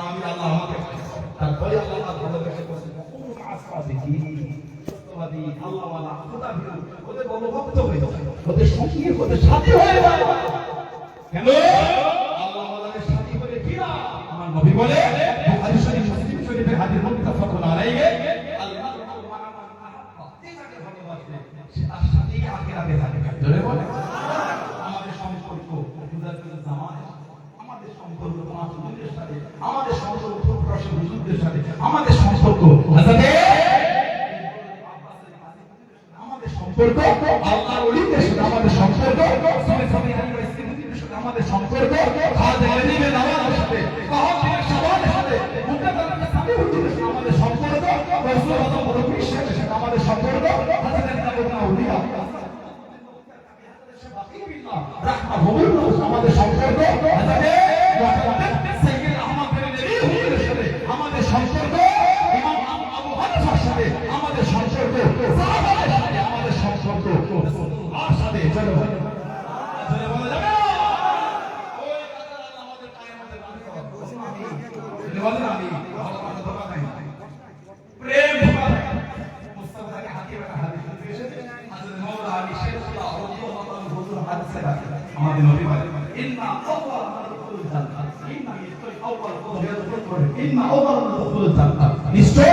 আল্লাহ আমাকে তারপরে আল্লাহ ভালোবেসে আল্লাহওয়ালা, খোদাভীরু, ওদের অনুভক্ত হয়ে ওদের সঙ্গী, ওদের সাথী হয়ে যায় না আমার নবী বলে সম্পর্ক আল্লাহর ওলিদের সাথে আমাদের সম্পর্ক সবে সবে আলিমের সাথে আমাদের সম্পর্ক খাজা আলিমের নামাজের সাথে কাহাতের সবাদের সাথে মুতাকাল্লিমের সাথে আমাদের সম্পর্ক, রাসূল আল্লাহ মুরব্বির সাথে আমাদের সম্পর্ক হযরত আবু আউলিয়া আমাদের সম্পর্ক আমাদের বলেন আমি। প্রেম। মুস্তাফাকে হাকিম একটা এসেছে, হযরত মাওলানা আলী শেরফুল্লাহ রাদিয়াল্লাহু হুজুর হাদিসে রাখেন। আমাদের নবী বলেন, ইন্না আউয়াল মান জান্নাত, ইন্না নিশ্চয় আউয়াল কোন ইয়াদখুল ইন্না আউয়াল মান জান্নাত। নিশ্চয়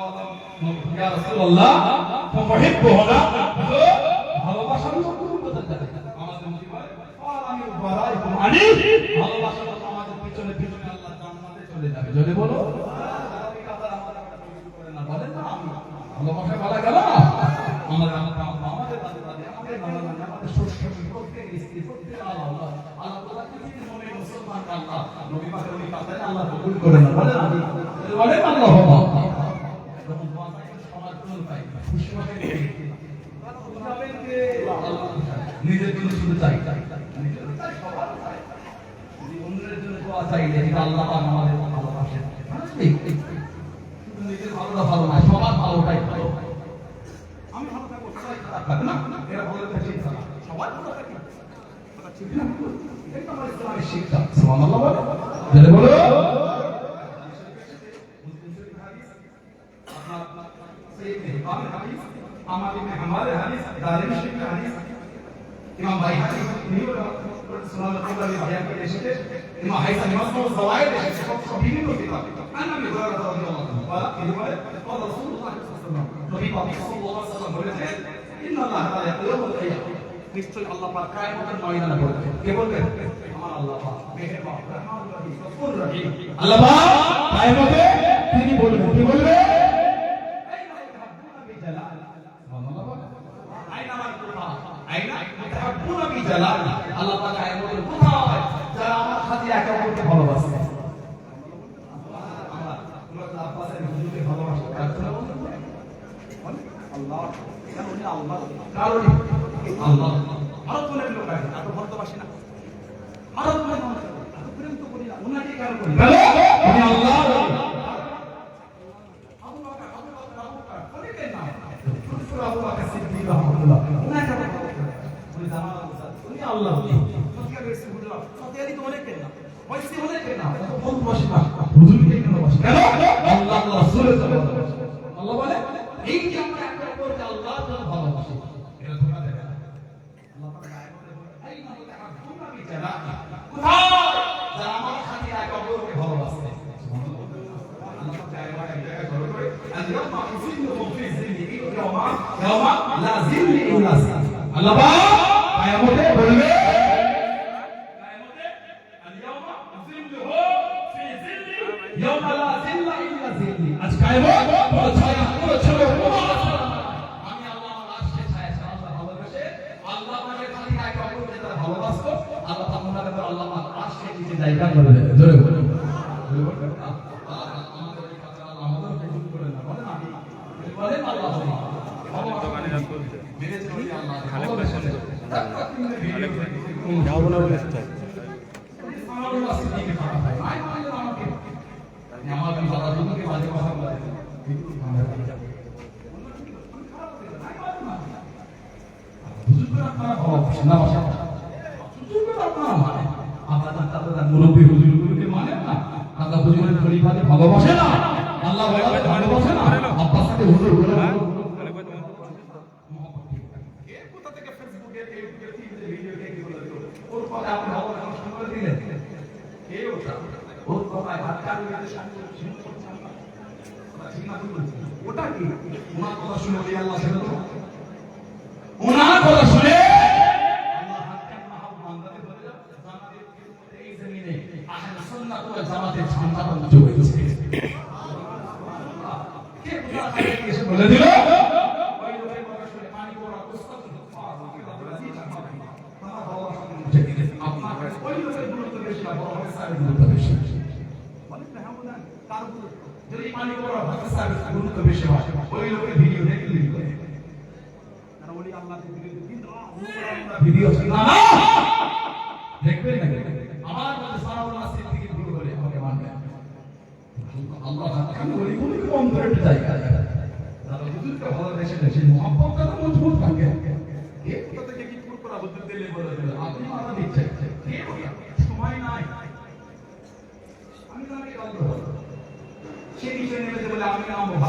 ইয়া রাসূলুল্লাহ ফাহিব্বুহুনা ভালোবাসা হলো কোথায় যাবে আমাদের নবী বলে আমাদের পিছনে পিছনে আল্লাহ জান্নাতে না ভালোবাসা মনে আল্লাহ যখন দোয়া চাই, সবার জন্য চাই, খুশি হয়ে গেলে। বুঝাবেন যে আল্লাহ নিজের জন্য শুধু চাই নিজের জন্য চাই, সবার চাই। যদি অন্যের জন্য দোয়া চাইলে এটা আল্লাহ পাক আমাদের ভালোবাসেন নিজের ভালোটা ভালো নয় সবার ভালোটাই ভালো আমি ভালো থাকব সবাই খারাপ থাকবে না এরা ভালো থাকবে সবাই ভালো না ইসলামের শিক্ষা সুবহানাল্লাহ বলে বলো আমাদের আমাদের হাদিস দারিম শরীফের হাদিস। ইমাম বাইহাকি, তিনি সুনান আল-কুবরা বয়ান করে এসেছে ইমাম হাইসাম ইমাম জাওয়ায়েদ এসেছে সব সব বিভিন্ন কিতাব আন্না আমি হুরায়রা রাদিয়াল্লাহু আনহু বলা তিনি বলে قال رسول الله صلى الله عليه وسلم নবী পাক সাল্লাল্লাহু আলাইহি ওয়াসাল্লাম বলেছেন ইন্না আল্লাহ তাআলা ইয়াকুলুল কিয়াম নিশ্চয় আল্লাহ পাক কিয়ামতের ময়দানে বলবেন কে বলবেন আমার আল্লাহ পাক মেহেরবান রহমান রহিম গফুর রহিম আল্লাহ পাক কিয়ামতে উনি আল্লাহ। এত ভারতবাসী না ভারত করি না করি উনি সিদ্দিক রাহমাতুল্লাহ উনাকে আমরা ভালো করি। উনি জামাল আনসার, উনি আল্লাহ সত্যিকার বেশি হুজুর সত্যিকারই তো অনেকের নাম ওইসি অনেকের নাম এত ভালোবাসি না হুজুরকে কেন ভালোবাসি কেন আল্লাহ আল্লাহ রাসূলের জন্য ভালোবাসি। আল্লাহ বলে এই যে আমরা একে অপরকে আল্লাহর জন্য ভালোবাসি এটা ধোকা দেবে না আল্লাহ পাক আয়াতে বলে, "আইনা তাহাব্বুনা বিজালালি।" কোথায়? যারা আমার সাথে একে অপরকে ভালোবাসে। আল্লাহ পাক আয়াতে এক জায়গায় বলে করে, "আল-ইয়াওমা উযিল্লুহুম ফি যিল্লি ইয়ওমা ইয়ওমা লা যিল্লা ইল্লা যিল্লুহু।" আল্লাহ পাক কায়ামতে বলবে কায়ামতে আল-ইয়াওমা যিল্লুহু ফি যিল্লি ইয়াওমা লা যিল্লা ইল্লা যিল্লি আজ কায়ামত বড় ছায়া পুরো ছেলে আমি আল্লাহ আমার আশকে ছায়া ছায়া আল্লাহ ভালোবাসে আল্লাহ আমাকে খালি একে অপরকে যারা ভালোবাসতো আল্লাহ তাআলা তাদের আল্লাহ আমার আশকে নিচে জায়গা করে দেবে জোরে বলুন জোরে বলুন আ- আ- আমাদের এই কাছে আল্লাহ আমাদের কবুল করে না বলেন আমি বলেন আল্লাহ মেরেছে বলি আল্লাহ ভালোবাসে যাব না বলে কোথায়? আমার বাবা দুটোকে বাজে কথা বলে হুজুরকে আপনারা ভালোবাসেন না বাসা হুজুরকে তো আপনারা মানেন না হুজুরের খলিফাকে ভালোবাসে না। আল্লাহ ভালোবাসে না আব্বাস সাথে হুজুর বলে এর কোথা থেকে ফেসবুকে ইউটিউবে টিভিতে ভিডিও দেখে বলে দিল ওর কথা আপনি দিলেন কে ওটা কি ওনার কথা শুনে আল্লাহ দেবো ওনার কথা শুনে আল্লাহ হাত কান মাহাব বান্দাকে বলে দাও, জান্নাতের এই জমিনে আহলে সুন্নাত ওয়াল জামাতের ঝান্ডা বন্ধ হয়েছে কে কোথা থেকে এসে বলে দিল ওই লোকের কথা শুনে পানি পড়া পুস্তক আপনার ওই লোকের গুরুত্ব বেশি। না বড় মানবেন আল্লাহ গুলিকে জায়গা। যারা হুজুরকে ভালোবেসে সেই মহব্বতটা তো মজবুত থাকে কে কোথা থেকে কি ফুরফুরা হুজুর দিলে বলে দিল আপনি মারা দিচ্ছেন কে ওটা? সময় নাই আমি তো আগে কাল করব সে বিষয়ে নেমেছে বলে আমি নামবো ভাবতে দিতে হবে না চাইনা কোম্পানি দাম দাম কম চাইনা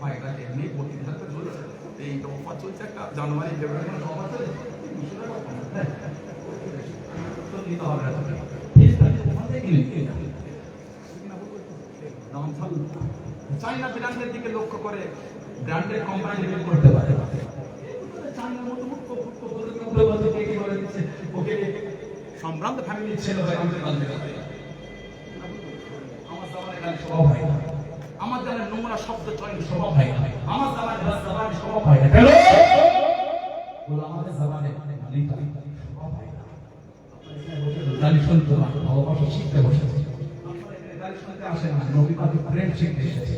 ভাই এটা এমনি পঁচিশ হাজার চলছে এই অফার চলছে একটা, জানুয়ারি, ফেব্রুয়ারি কোনো অফার চলছে। নিতে হবে না। চাইনা ব্র্যান্ডের দিকে লক্ষ্য করে ব্র্যান্ডের কোম্পানি লেভেল করতে পারে। মতো ওকে সম্ভ্রান্ত ফ্যামিলির ছেলে হয় আমাদের নোংরা শব্দ চয়ন সম্ভব হয় না। আমার জামানে বাস জামানে সম্ভব হয় না। কেন বলে আমাদের জামানের মালিক সম্ভব হয়। না। গালি শুনতে ভালোবাসা শিখতে বসেছে আসে না। নবী পাকে প্রেম শিখতে এসেছে।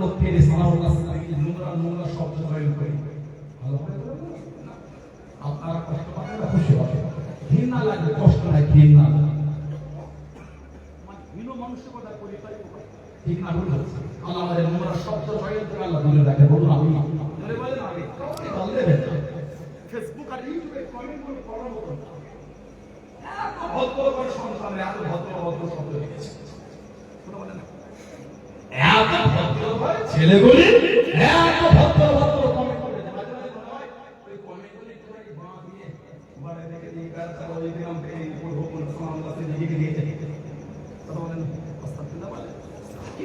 লোক পেরে নোংরা নোংরা শব্দ চয়ন করে? ঠিক আগুন লাগছে আল্লাহ আমাদের নোংরা শব্দ চয়ন করে আল্লাহ দূরে রাখে বলুন আমি বলেন আগে দেবেন। ফেসবুক আর ইউটিউবে কমেন্ট করে পড়ার মতো এত ভদ্র করে সংসারে এত ভদ্র ভদ্র শব্দ লিখেছে শুনে বলেন না। এত ভদ্র করে ছেলেগুলি এত ভদ্র ভদ্র কমেন্ট করে মাঝে মাঝে মনে হয় ওই কমেন্টগুলি একটুখানি বাঁ দিয়ে বাড়ি থেকে দিয়ে গাছ ওই দিলাম এই পূর্ব পূর্ব সালাম লিখে দিয়েছে কথা বলেন আস্তাগফিরুল্লাহ বলে